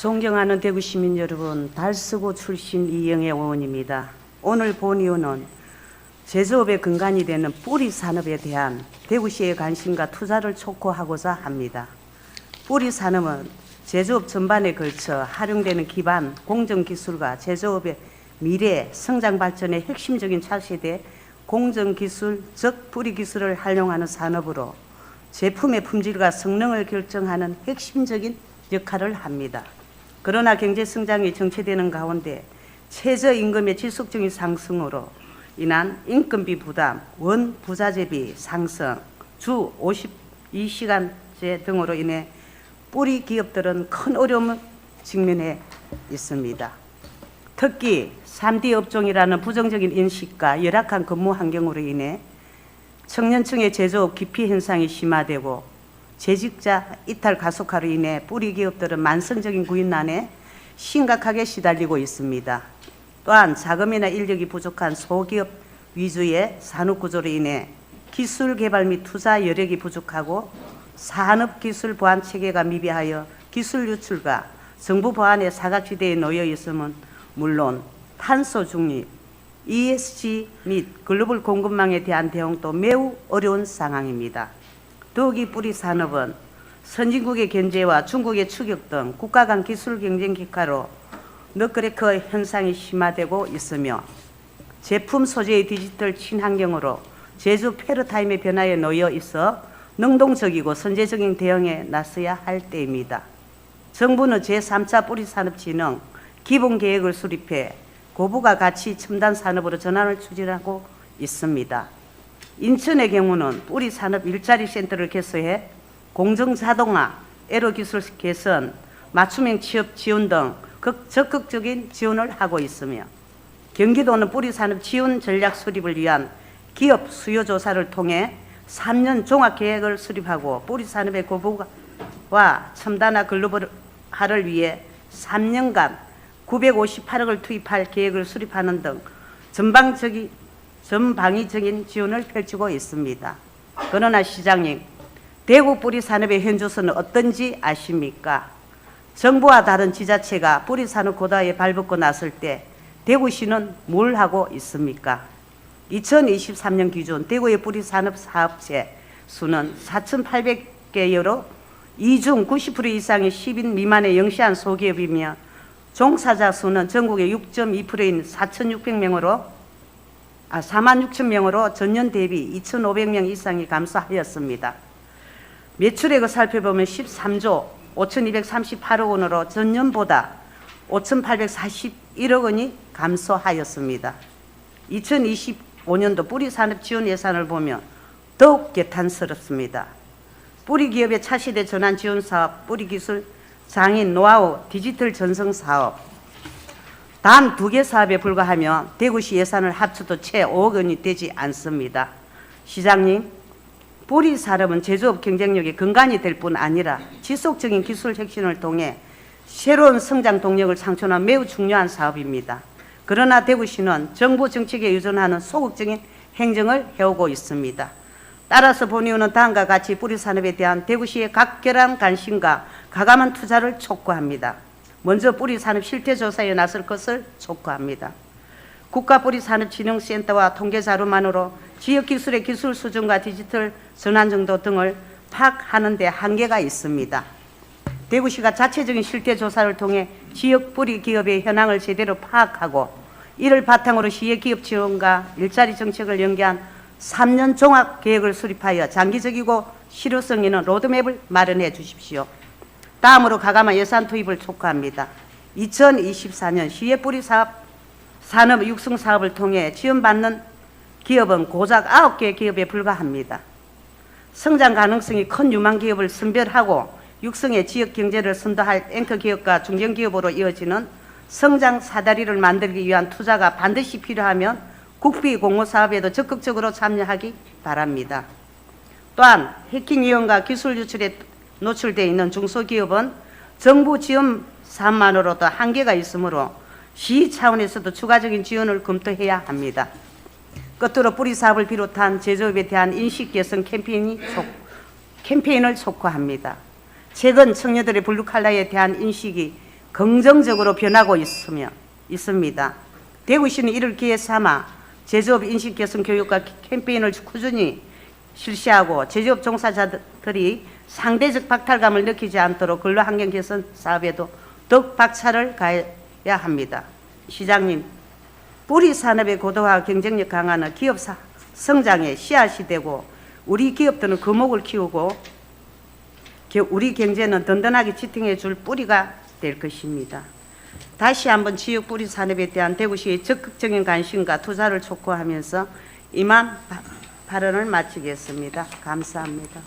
존경하는 대구 시민 여러분, 달서구 출신 이영애 의원입니다. 오늘 본의원은 제조업의 근간이 되는 뿌리 산업에 대한 대구시의 관심과 투자를 촉구하고자 합니다. 뿌리 산업은 제조업 전반에 걸쳐 활용되는 기반 공정 기술과 제조업의 미래 성장 발전의 핵심적인 차세대 공정 기술, 즉 뿌리 기술을 활용하는 산업으로 제품의 품질과 성능을 결정하는 핵심적인 역할을 합니다. 그러나 경제 성장이 정체되는 가운데 최저 임금의 지속적인 상승으로 인한 인건비 부담, 원 부자재비 상승, 주 52시간제 등으로 인해 뿌리 기업들은 큰 어려움을 직면해 있습니다. 특히 3D 업종이라는 부정적인 인식과 열악한 근무 환경으로 인해 청년층의 제조업 기피 현상이 심화되고 재직자 이탈 가속화로 인해 뿌리 기업들은 만성적인 구인난에 심각하게 시달리고 있습니다. 또한 자금이나 인력이 부족한 소기업 위주의 산업 구조로 인해 기술 개발 및 투자 여력이 부족하고 산업 기술 보안 체계가 미비하여 기술 유출과 정부 보안의 사각지대에 놓여 있음은 물론 탄소 중립, ESG 및 글로벌 공급망에 대한 대응도 매우 어려운 상황입니다. 더욱이 뿌리 산업은 선진국의 견제와 중국의 추격 등 국가 간 기술 경쟁 기카로 너크레커 현상이 심화되고 있으며 제품 소재의 디지털 친환경으로 제조 패러다임의 변화에 놓여 있어 능동적이고 선제적인 대응에 나서야 할 때입니다. 정부는 제3차 뿌리 산업 진흥 기본 계획을 수립해 고부가 가치 첨단 산업으로 전환을 추진하고 있습니다. 인천의 경우는 뿌리 산업 일자리 센터를 개설해 공정 자동화, 에로 기술 개선, 맞춤형 취업 지원 등 극- 적극적인 지원을 하고 있으며 경기도는 뿌리 산업 지원 전략 수립을 위한 기업 수요 조사를 통해 3년 종합 계획을 수립하고 뿌리 산업의 고부와 첨단화 글로벌화를 위해 3년간 958억을 투입할 계획을 수립하는 등 전방적인 전방위적인 지원을 펼치고 있습니다. 그러나 시장님, 대구 뿌리 산업의 현주소는 어떤지 아십니까? 정부와 다른 지자체가 뿌리 산업 고다에 발벗고 나설 때 대구시는 뭘 하고 있습니까? 2023년 기준 대구의 뿌리 산업 사업체 수는 4,800개여로 이중 90% 이상이 10인 미만의 영시한 소기업이며 종사자 수는 전국의 6.2%인 4,600명으로 아, 4만 6천 명으로 전년 대비 2,500명 이상이 감소하였습니다. 매출액을 살펴보면 13조 5,238억 원으로 전년보다 5,841억 원이 감소하였습니다. 2025년도 뿌리 산업 지원 예산을 보면 더욱 개탄스럽습니다. 뿌리 기업의 차세대 전환 지원 사업, 뿌리 기술 장인 노하우 디지털 전성 사업 단 두 개 사업에 불과하며 대구시 예산을 합쳐도 채 5억 원이 되지 않습니다. 시장님, 뿌리 산업은 제조업 경쟁력의 근간이 될 뿐 아니라 지속적인 기술 혁신을 통해 새로운 성장 동력을 창출하는 매우 중요한 사업입니다. 그러나 대구시는 정부 정책에 의존하는 소극적인 행정을 해오고 있습니다. 따라서 본의원은 다음과 같이 뿌리 산업에 대한 대구시의 각별한 관심과 가감한 투자를 촉구합니다. 먼저 뿌리 산업 실태 조사에 나설 것을 촉구합니다. 국가 뿌리 산업 진흥 센터와 통계 자료만으로 지역 기술의 기술 수준과 디지털 전환 정도 등을 파악하는 데 한계가 있습니다. 대구시가 자체적인 실태 조사를 통해 지역 뿌리 기업의 현황을 제대로 파악하고 이를 바탕으로 시의 기업 지원과 일자리 정책을 연계한 3년 종합 계획을 수립하여 장기적이고 실효성 있는 로드맵을 마련해 주십시오. 다음으로 가감한 예산 투입을 촉구합니다. 2024년 시의 뿌리 사업 산업 육성 사업을 통해 지원받는 기업은 고작 9개 기업에 불과합니다. 성장 가능성이 큰 유망 기업을 선별하고 육성의 지역 경제를 선도할 앵커 기업과 중견 기업으로 이어지는 성장 사다리를 만들기 위한 투자가 반드시 필요하면 국비 공모 사업에도 적극적으로 참여하기 바랍니다. 또한 해킹 위험과 기술 유출에 노출되어 있는 중소기업은 정부 지원 사업만으로도 한계가 있으므로 시 차원에서도 추가적인 지원을 검토해야 합니다. 끝으로 뿌리 사업을 비롯한 제조업에 대한 인식 개선 캠페인이 촉, 캠페인을 촉구합니다. 최근 청년들의 블루칼라에 대한 인식이 긍정적으로 변하고 있으며 있습니다. 대구시는 이를 기회 삼아 제조업 인식 개선 교육과 캠페인을 꾸준히 실시하고 제조업 종사자들이 상대적 박탈감을 느끼지 않도록 근로환경 개선 사업에도 더욱 박차를 가해야 합니다. 시장님, 뿌리 산업의 고도화 경쟁력 강화는 기업 사- 성장의 씨앗이 되고 우리 기업들은 금목을 키우고 겨- 우리 경제는 든든하게 지탱해 줄 뿌리가 될 것입니다. 다시 한번 지역 뿌리 산업에 대한 대구시의 적극적인 관심과 투자를 촉구하면서 이만 바- 발언을 마치겠습니다. 감사합니다.